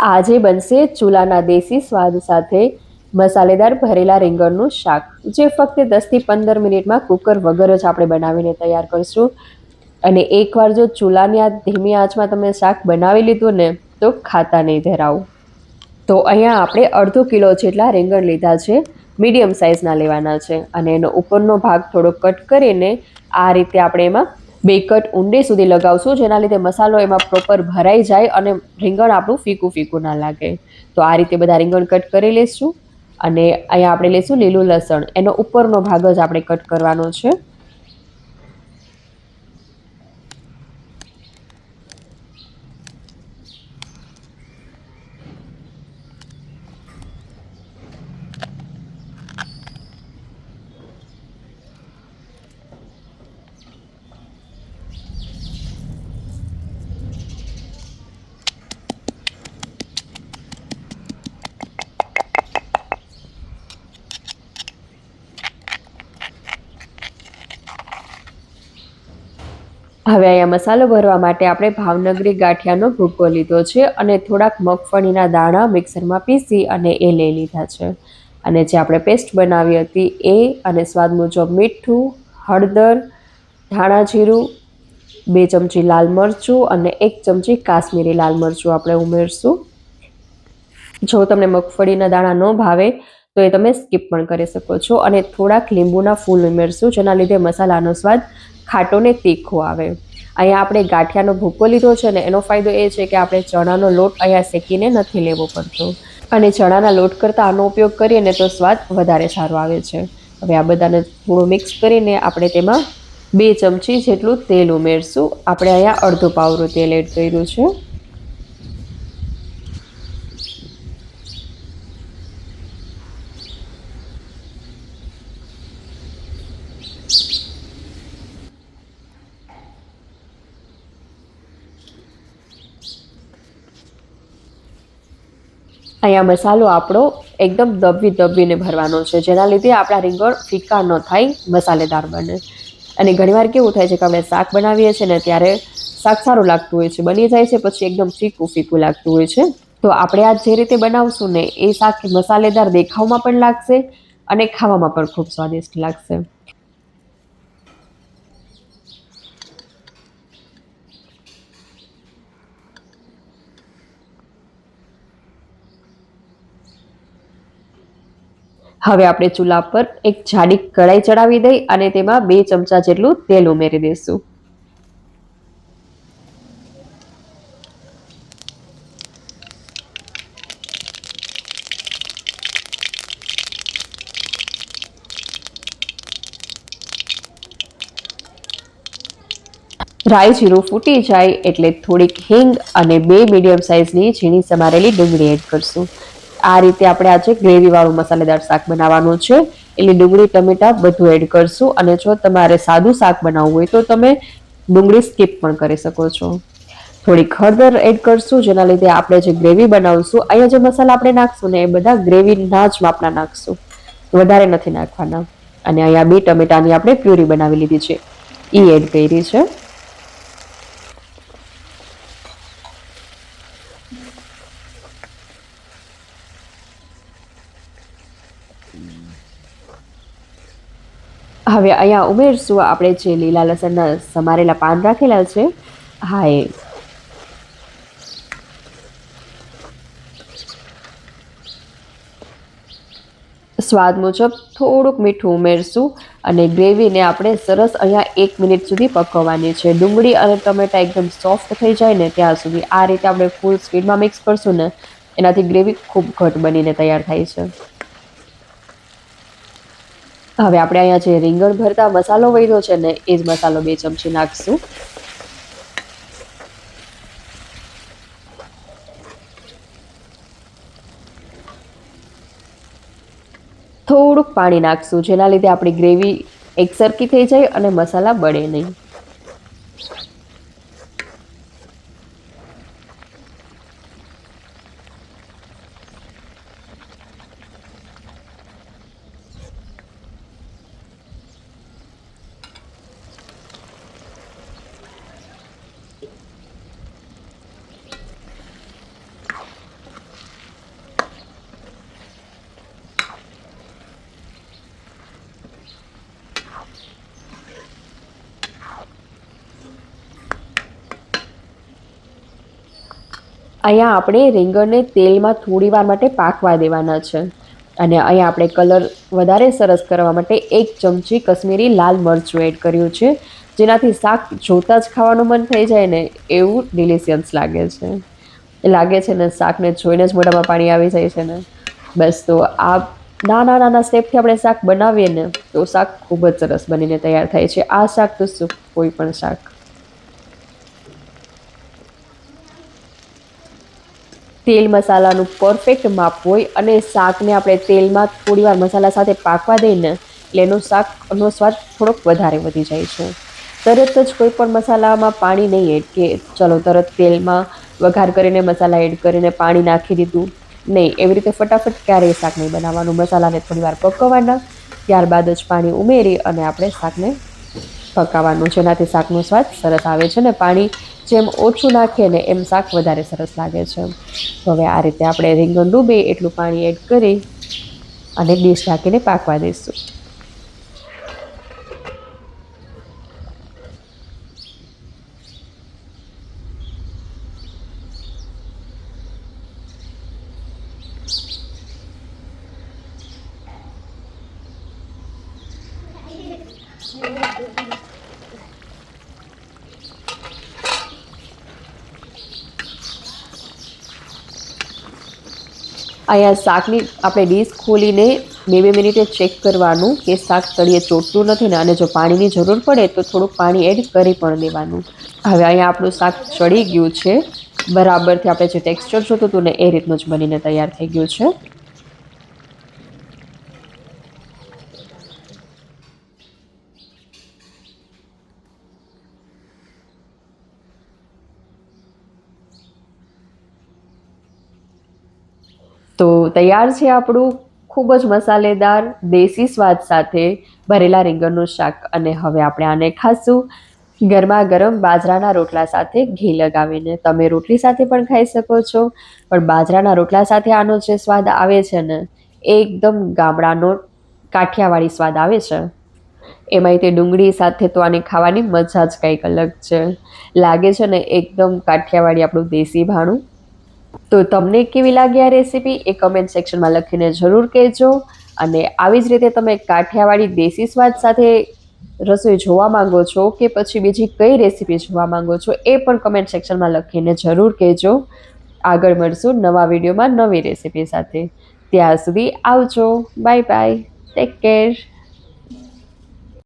આજે બનશે ચૂલાના દેશી સ્વાદ સાથે મસાલેદાર ભરેલા રીંગણનું શાક, જે ફક્ત દસથી પંદર મિનિટમાં કુકર વગર જ આપણે બનાવીને તૈયાર કરીશું. અને એકવાર જો ચૂલાની આ ધીમી આંચમાં તમે શાક બનાવી લીધું ને, તો ખાતા નહીં ધરાવું તો અહીંયા આપણે અડધો કિલો જેટલા રીંગણ લીધા છે, મીડિયમ સાઇઝના લેવાના છે. અને એનો ઉપરનો ભાગ થોડો કટ કરીને આ રીતે આપણે એમાં બે કટ ઊંડે સુધી લગાવશું, જેના લીધે મસાલો એમાં પ્રોપર ભરાઈ જાય અને રીંગણ આપણું ફીકું ફીકું ના લાગે. તો આ રીતે બધા રીંગણ કટ કરી લઈશું અને અહીંયા આપણે લઈશું લીલું લસણ. એનો ઉપરનો ભાગ જ આપણે કટ કરવાનો છે. હવે અહીંયા મસાલો ભરવા માટે આપણે ભાવનગરી ગાંઠિયાનો ભૂકો લીધો છે અને થોડાક મગફળીના દાણા મિક્સરમાં પીસી અને એ લઈ લીધા છે. અને જે આપણે પેસ્ટ બનાવી હતી એ અને સ્વાદ મુજબ મીઠું, હળદર, ધાણા જીરું, બે ચમચી લાલ મરચું અને એક ચમચી કાશ્મીરી લાલ મરચું આપણે ઉમેરશું. જો તમને મગફળીના દાણા ન ભાવે તો એ તમે સ્કીપ પણ કરી શકો છો અને થોડાક લીંબુના ફૂલ ઉમેરશું, જેના લીધે મસાલાનો સ્વાદ ખાટો ને તીખો આવે. અહીંયા આપણે ગાંઠિયાનો ભૂકો લીધો છે ને એનો ફાયદો એ છે કે આપણે ચણાનો લોટ અહીંયા શેકીને નથી લેવો પડતો. અને ચણાના લોટ કરતાં આનો ઉપયોગ કરીએ ને તો સ્વાદ વધારે સારો આવે છે. હવે આ બધાને થોડું મિક્સ કરીને આપણે તેમાં બે ચમચી જેટલું તેલ ઉમેરશું. આપણે અહીંયા અડધો પાવરું તેલ એડ કર્યું છે. અહીંયા મસાલો આપણો એકદમ દબવી દબવીને ભરવાનો છે. જેના લીધે આપણા રીંગણ ફીકા ન થાય, મસાલેદાર બને. અને ઘણીવાર કેવું થાય છે કે આપણે શાક બનાવીએ છીએ ને ત્યારે શાક સારું લાગતું હોય છે. બની જાય છે પછી એકદમ ફીકું ફીકું લાગતું હોય છે. તો આપણે આ જે રીતે બનાવશું ને એ શાક મસાલેદાર દેખાવમાં પણ લાગશે અને ખાવામાં પણ ખૂબ સ્વાદિષ્ટ લાગશે. હવે આપણે ચૂલા પર એક જાડી કઢાઈ ચડાવી દઈ અને તેમાં બે ચમચા જેટલું તેલ ઉમેરી દઈશું. રાઈ જીરું ફૂટી જાય એટલે થોડીક હિંગ અને બે મીડિયમ સાઇઝની ઝીણી સમારેલી ડુંગળી એડ કરશું. આ રીતે આપણે આજે ગ્રેવીવાળું મસાલેદાર શાક બનાવવાનું છે. એટલે ડુંગળી, ટમેટા બધું એડ કરશું. અને જો તમારે સાદું શાક બનાવવું હોય તો તમે ડુંગળી સ્કીપ પણ કરી શકો છો. થોડી હળદર એડ કરશું, જેના લીધે આપણે જે ગ્રેવી બનાવશું, અહીંયા જે મસાલા આપણે નાખશું ને એ બધા ગ્રેવીના જ માપના નાખશું. વધારે નથી નાખવાના. અને અહીંયા બે ટમેટાની આપણે પ્યુરી બનાવી લીધી છે. એ એડ કરી છે. હવે અહીંયા ઉમેરશું, આપણે જે લીલા લસણના સમારેલા પાન રાખેલા છે. હા, એ. સ્વાદ મુજબ થોડુંક મીઠું ઉમેરશું અને ગ્રેવીને આપણે સરસ અહીંયા એક મિનિટ સુધી પકવવાની છે. ડુંગળી અને ટમેટા એકદમ સોફ્ટ થઈ જાય ને ત્યાં સુધી આ રીતે આપણે ફૂલ સ્પીડમાં મિક્સ કરશું ને એનાથી ગ્રેવી ખૂબ ઘટ બનીને તૈયાર થાય છે. હવે આપણે અહીંયા જે રીંગણ ભરતા મસાલો વધ્યો છે ને, એ જ મસાલો બે ચમચી નાખશું. થોડુંક પાણી નાખશું, જેના લીધે આપણી ગ્રેવી એકસરખી થઈ જાય અને મસાલા બળે નહીં. અહીંયા આપણે રીંગણને તેલમાં થોડી વાર માટે પાકવા દેવાના છે. અને અહીંયા આપણે કલર વધારે સરસ કરવા માટે એક ચમચી કશ્મીરી લાલ મરચું એડ કર્યું છે, જેનાથી શાક જોતાં જ ખાવાનું મન થઈ જાય ને એવું ડિલિશિયસ લાગે છે. લાગે છે ને શાકને જોઈને જ મોઢામાં પાણી આવી જાય છે ને. બસ તો આ નાના નાના સ્ટેપથી આપણે શાક બનાવીએ ને, તો શાક ખૂબ જ સરસ બનીને તૈયાર થાય છે. આ શાક તો કોઈ પણ શાક. તેલ મસાલાનું પરફેક્ટ માપ હોય અને શાકને આપણે તેલમાં થોડીવાર મસાલા સાથે પાકવા દઈને એટલે એનો શાકનો સ્વાદ થોડોક વધારે વધી જાય છે. તરત જ કોઈ પણ મસાલામાં પાણી નહીં એડ કે ચલો તરત તેલમાં વઘાર કરીને મસાલા એડ કરીને પાણી નાખી દીધું. નહીં, એવી રીતે ફટાફટ ક્યારેય શાક નહીં બનાવવાનું. મસાલાને થોડીવાર પકવવાના ત્યારબાદ જ પાણી ઉમેરી અને આપણે શાકને પકાવવાનું. જેનાથી શાકનો સ્વાદ સરસ આવે છે ને પાણી જેમ ઓછું નાખીએ ને એમ શાક વધારે સરસ લાગે છે. હવે આ રીતે આપણે રીંગણ ડૂબે, એટલું પાણી એડ કરી અને ડીશ ઢાંકીને પાકવા દઈશું. અહીંયા શાકની આપણે ડીશ ખોલીને બે બે મિનિટે ચેક કરવાનું કે શાક તળીએ ચોટતું નથી ને અને જો પાણીની જરૂર પડે તો થોડુંક પાણી એડ કરી પણ દેવાનું. હવે અહીંયા આપણું શાક ચડી ગયું છે. બરાબરથી આપણે જે ટેક્સચર જોતું હતું ને એ રીતનું જ બનીને તૈયાર થઈ ગયું છે. તો તૈયાર છે આપણું ખૂબ જ મસાલેદાર દેશી સ્વાદ સાથે ભરેલા રીંગણનું શાક. અને હવે આપણે આને ખાશું. ગરમા ગરમ બાજરાના રોટલા સાથે ઘી લગાવીને તમે રોટલી સાથે પણ ખાઈ શકો છો. પણ બાજરાના રોટલા સાથે આનો જે સ્વાદ આવે છે ને, એકદમ ગામડાનો કાઠિયાવાડી સ્વાદ આવે છે. એમાંય તે ડુંગળી સાથે તો આની ખાવાની મજા જ કંઈક અલગ છે. લાગે છે ને, એકદમ કાઠિયાવાડી આપણું દેશી ભાણું તો તમને કેવી લાગી આ રેસીપી એ કમેન્ટ સેક્શનમાં લખીને જરૂર કહેજો. અને આવી જ રીતે તમે કાઠિયાવાડી દેશી સ્વાદ સાથે રસોઈ જોવા માંગો છો કે પછી બીજી કઈ રેસીપી જોવા માંગો છો એ પણ કમેન્ટ સેક્શનમાં લખીને જરૂર કહેજો. આગળ મળશું નવા વિડીયોમાં નવી રેસીપી સાથે. ત્યાં સુધી આવજો. Bye bye take care